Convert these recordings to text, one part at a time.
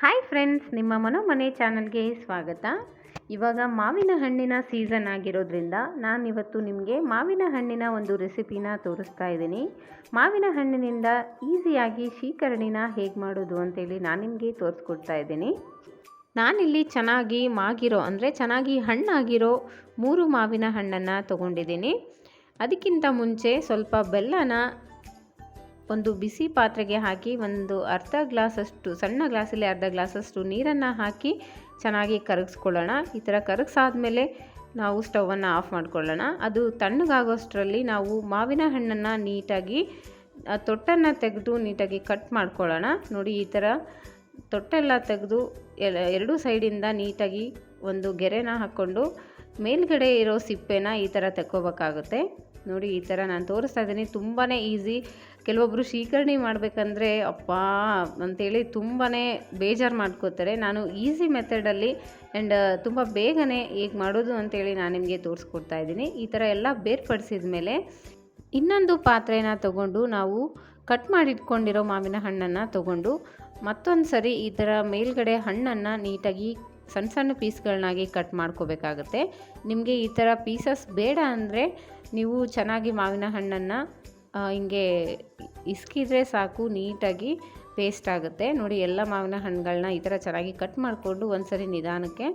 Hi friends ನಿಮ್ಮ ಮನೋಮನೆ ಚಾನಲ್ಗೆ ಸ್ವಾಗತ. ಇವಾಗ ಮಾವಿನ ಹಣ್ಣಿನ ಸೀಸನ್ ಆಗಿರೋದ್ರಿಂದ ನಾನಿವತ್ತು ನಿಮಗೆ ಮಾವಿನ ಹಣ್ಣಿನ ಒಂದು ರೆಸಿಪಿನ ತೋರಿಸ್ತಾ ಇದ್ದೀನಿ. ಮಾವಿನ ಹಣ್ಣಿನಿಂದ ಈಸಿಯಾಗಿ ಶೀಕರಣಿನ ಹೇಗೆ ಮಾಡೋದು ಅಂತೇಳಿ ನಾನು ನಿಮಗೆ ತೋರಿಸ್ಕೊಡ್ತಾ ಇದ್ದೀನಿ. ನಾನಿಲ್ಲಿ ಚೆನ್ನಾಗಿ ಮಾಗಿರೋ, ಅಂದರೆ ಚೆನ್ನಾಗಿ ಹಣ್ಣಾಗಿರೋ ಮೂರು ಮಾವಿನ ಹಣ್ಣನ್ನು ತೊಗೊಂಡಿದ್ದೀನಿ. ಅದಕ್ಕಿಂತ ಮುಂಚೆ ಸ್ವಲ್ಪ ಬೆಲ್ಲನ ಒಂದು ಬಿಸಿ ಪಾತ್ರೆಗೆ ಹಾಕಿ ಒಂದು ಅರ್ಧ ಗ್ಲಾಸಷ್ಟು, ಸಣ್ಣ ಗ್ಲಾಸಲ್ಲಿ ಅರ್ಧ ಗ್ಲಾಸಷ್ಟು ನೀರನ್ನು ಹಾಕಿ ಚೆನ್ನಾಗಿ ಕರಗಿಸ್ಕೊಳ್ಳೋಣ. ಈ ಥರ ಕರಗಿಸಾದ್ಮೇಲೆ ನಾವು ಸ್ಟವನ್ನು ಆಫ್ ಮಾಡ್ಕೊಳ್ಳೋಣ. ಅದು ತಣ್ಣಗಾಗೋಷ್ಟರಲ್ಲಿ ನಾವು ಮಾವಿನ ಹಣ್ಣನ್ನು ನೀಟಾಗಿ ತೊಟ್ಟನ್ನು ತೆಗೆದು ನೀಟಾಗಿ ಕಟ್ ಮಾಡ್ಕೊಳ್ಳೋಣ. ನೋಡಿ, ಈ ಥರ ತೊಟ್ಟೆಲ್ಲ ತೆಗೆದು ಎರಡೂ ಸೈಡಿಂದ ನೀಟಾಗಿ ಒಂದು ಗೆರೆನ ಹಾಕ್ಕೊಂಡು ಮೇಲ್ಗಡೆ ಇರೋ ಸಿಪ್ಪೆನ ಈ ಥರ ತೆಕ್ಕೋಬೇಕಾಗುತ್ತೆ. ನೋಡಿ, ಈ ಥರ ನಾನು ತೋರಿಸ್ತಾ ಇದ್ದೀನಿ. ತುಂಬಾ ಈಸಿ. ಕೆಲವೊಬ್ಬರು ಶೀಕರಣಿ ಮಾಡಬೇಕಂದ್ರೆ, ಅಪ್ಪ, ಅಂತೇಳಿ ತುಂಬಾ ಬೇಜಾರು ಮಾಡ್ಕೋತಾರೆ. ನಾನು ಈಸಿ ಮೆಥಡಲ್ಲಿ ಆ್ಯಂಡ್ ತುಂಬ ಬೇಗನೆ ಹೇಗೆ ಮಾಡೋದು ಅಂತೇಳಿ ನಾನು ನಿಮಗೆ ತೋರಿಸ್ಕೊಡ್ತಾ ಇದ್ದೀನಿ. ಈ ಥರ ಎಲ್ಲ ಬೇರ್ಪಡಿಸಿದ ಮೇಲೆ ಇನ್ನೊಂದು ಪಾತ್ರೆನ ತಗೊಂಡು ನಾವು ಕಟ್ ಮಾಡಿಟ್ಕೊಂಡಿರೋ ಮಾವಿನ ಹಣ್ಣನ್ನು ತಗೊಂಡು ಮತ್ತೊಂದು ಸರಿ ಈ ಥರ ಮೇಲ್ಗಡೆ ಹಣ್ಣನ್ನು ನೀಟಾಗಿ ಸಣ್ಣ ಸಣ್ಣ ಪೀಸ್ಗಳನ್ನಾಗಿ ಕಟ್ ಮಾಡ್ಕೋಬೇಕಾಗುತ್ತೆ. ನಿಮಗೆ ಈ ಥರ ಪೀಸಸ್ ಬೇಡ ಅಂದರೆ ನೀವು ಚೆನ್ನಾಗಿ ಮಾವಿನ ಹಣ್ಣನ್ನು ಹಿಂಗೆ ಇಸ್ಕಿದ್ರೆ ಸಾಕು, ನೀಟಾಗಿ ಪೇಸ್ಟ್ ಆಗುತ್ತೆ. ನೋಡಿ, ಎಲ್ಲ ಮಾವಿನ ಹಣ್ಣುಗಳನ್ನ ಈ ಥರ ಚೆನ್ನಾಗಿ ಕಟ್ ಮಾಡಿಕೊಂಡು ಒಂದು ಸರಿ ನಿಧಾನಕ್ಕೆ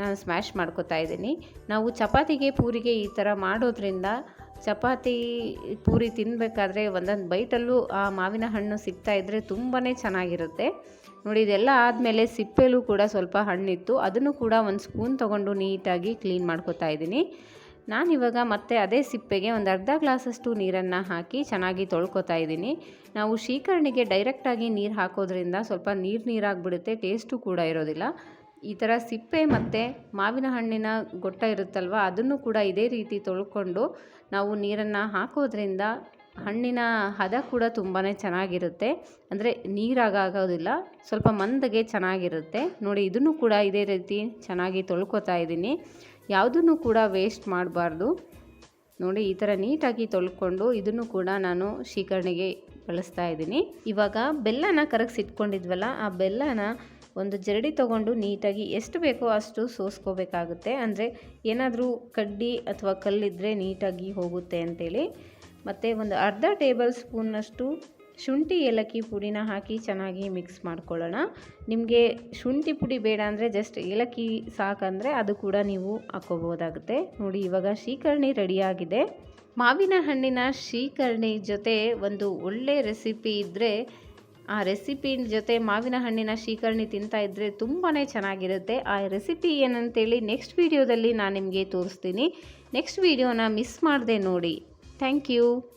ನಾನು ಸ್ಮ್ಯಾಶ್ ಮಾಡ್ಕೋತಾ ಇದ್ದೀನಿ. ನಾವು ಚಪಾತಿಗೆ, ಪೂರಿಗೆ ಈ ಥರ ಮಾಡೋದ್ರಿಂದ ಚಪಾತಿ ಪೂರಿ ತಿನ್ನಬೇಕಾದ್ರೆ ಒಂದೊಂದು ಬೈಟಲ್ಲೂ ಆ ಮಾವಿನ ಹಣ್ಣು ಸಿಗ್ತಾ ಇದ್ದರೆ ತುಂಬಾ ಚೆನ್ನಾಗಿರುತ್ತೆ. ನೋಡಿ, ಇದೆಲ್ಲ ಆದಮೇಲೆ ಸಿಪ್ಪೆಲೂ ಕೂಡ ಸ್ವಲ್ಪ ಹಣ್ಣಿತ್ತು. ಅದನ್ನು ಕೂಡ ಒಂದು ಸ್ಪೂನ್ ತೊಗೊಂಡು ನೀಟಾಗಿ ಕ್ಲೀನ್ ಮಾಡ್ಕೋತಾ ಇದ್ದೀನಿ. ನಾನಿವಾಗ ಮತ್ತೆ ಅದೇ ಸಿಪ್ಪೆಗೆ ಒಂದು ಅರ್ಧ ಗ್ಲಾಸಷ್ಟು ನೀರನ್ನು ಹಾಕಿ ಚೆನ್ನಾಗಿ ತೊಳ್ಕೊತಾ ಇದ್ದೀನಿ. ನಾವು ಶೀಕರಣಿಗೆ ಡೈರೆಕ್ಟಾಗಿ ನೀರು ಹಾಕೋದ್ರಿಂದ ಸ್ವಲ್ಪ ನೀರು ನೀರಾಗಿಬಿಡುತ್ತೆ, ಟೇಸ್ಟು ಕೂಡ ಇರೋದಿಲ್ಲ. ಈ ಥರ ಸಿಪ್ಪೆ ಮತ್ತು ಮಾವಿನ ಹಣ್ಣಿನ ಗೊಟ್ಟ ಇರುತ್ತಲ್ವ, ಅದನ್ನು ಕೂಡ ಇದೇ ರೀತಿ ತೊಳ್ಕೊಂಡು ನಾವು ನೀರನ್ನು ಹಾಕೋದ್ರಿಂದ ಹಣ್ಣಿನ ಹದ ಕೂಡ ತುಂಬಾ ಚೆನ್ನಾಗಿರುತ್ತೆ. ಅಂದರೆ ನೀರಾಗೋದಿಲ್ಲ ಸ್ವಲ್ಪ ಮಂದಗೆ ಚೆನ್ನಾಗಿರುತ್ತೆ. ನೋಡಿ, ಇದನ್ನು ಕೂಡ ಇದೇ ರೀತಿ ಚೆನ್ನಾಗಿ ತೊಳ್ಕೊತಾ ಇದ್ದೀನಿ. ಯಾವುದನ್ನು ಕೂಡ ವೇಸ್ಟ್ ಮಾಡಬಾರ್ದು. ನೋಡಿ, ಈ ಥರ ನೀಟಾಗಿ ತೊಳ್ಕೊಂಡು ಇದನ್ನು ಕೂಡ ನಾನು ಶೀಕರಣೆಗೆ ಬಳಸ್ತಾ ಇದ್ದೀನಿ. ಇವಾಗ ಬೆಲ್ಲನ ಕರಗಿಸಿಟ್ಕೊಂಡಿದ್ವಲ್ಲ, ಆ ಬೆಲ್ಲನ ಒಂದು ಜರಡಿ ತಗೊಂಡು ನೀಟಾಗಿ ಎಷ್ಟು ಬೇಕೋ ಅಷ್ಟು ಸೋಸ್ಕೋಬೇಕಾಗುತ್ತೆ. ಅಂದರೆ ಏನಾದರೂ ಕಡ್ಡಿ ಅಥವಾ ಕಲ್ಲಿದ್ದರೆ ನೀಟಾಗಿ ಹೋಗುತ್ತೆ ಅಂತೇಳಿ. ಮತ್ತು ಒಂದು ಅರ್ಧ ಟೇಬಲ್ ಸ್ಪೂನಷ್ಟು ಶುಂಠಿ ಏಲಕ್ಕಿ ಪುಡಿನ ಹಾಕಿ ಚೆನ್ನಾಗಿ ಮಿಕ್ಸ್ ಮಾಡ್ಕೊಳ್ಳೋಣ. ನಿಮಗೆ ಶುಂಠಿ ಪುಡಿ ಬೇಡ ಅಂದರೆ ಜಸ್ಟ್ ಏಲಕ್ಕಿ ಸಾಕಂದರೆ ಅದು ಕೂಡ ನೀವು ಹಾಕೋಬೋದಾಗುತ್ತೆ ನೋಡಿ, ಇವಾಗ ಶೀಕರ್ಣಿ ರೆಡಿಯಾಗಿದೆ ಮಾವಿನ ಹಣ್ಣಿನ ಶೀಕರ್ಣಿ ಜೊತೆ ಒಂದು ಒಳ್ಳೆ ರೆಸಿಪಿ ಇದ್ದರೆ ಆ ರೆಸಿಪಿ ಜೊತೆ ಮಾವಿನ ಹಣ್ಣಿನ ಶೀಕರಣಿ ತಿಂತಾ ಇದ್ದರೆ ತುಂಬಾ ಚೆನ್ನಾಗಿರುತ್ತೆ. ಆ ರೆಸಿಪಿ ಏನಂತೇಳಿ ನೆಕ್ಸ್ಟ್ ವೀಡಿಯೋದಲ್ಲಿ ನಾನು ನಿಮಗೆ ತೋರಿಸ್ತೀನಿ. ನೆಕ್ಸ್ಟ್ ವೀಡಿಯೋನ ಮಿಸ್ ಮಾಡದೆ ನೋಡಿ. Thank you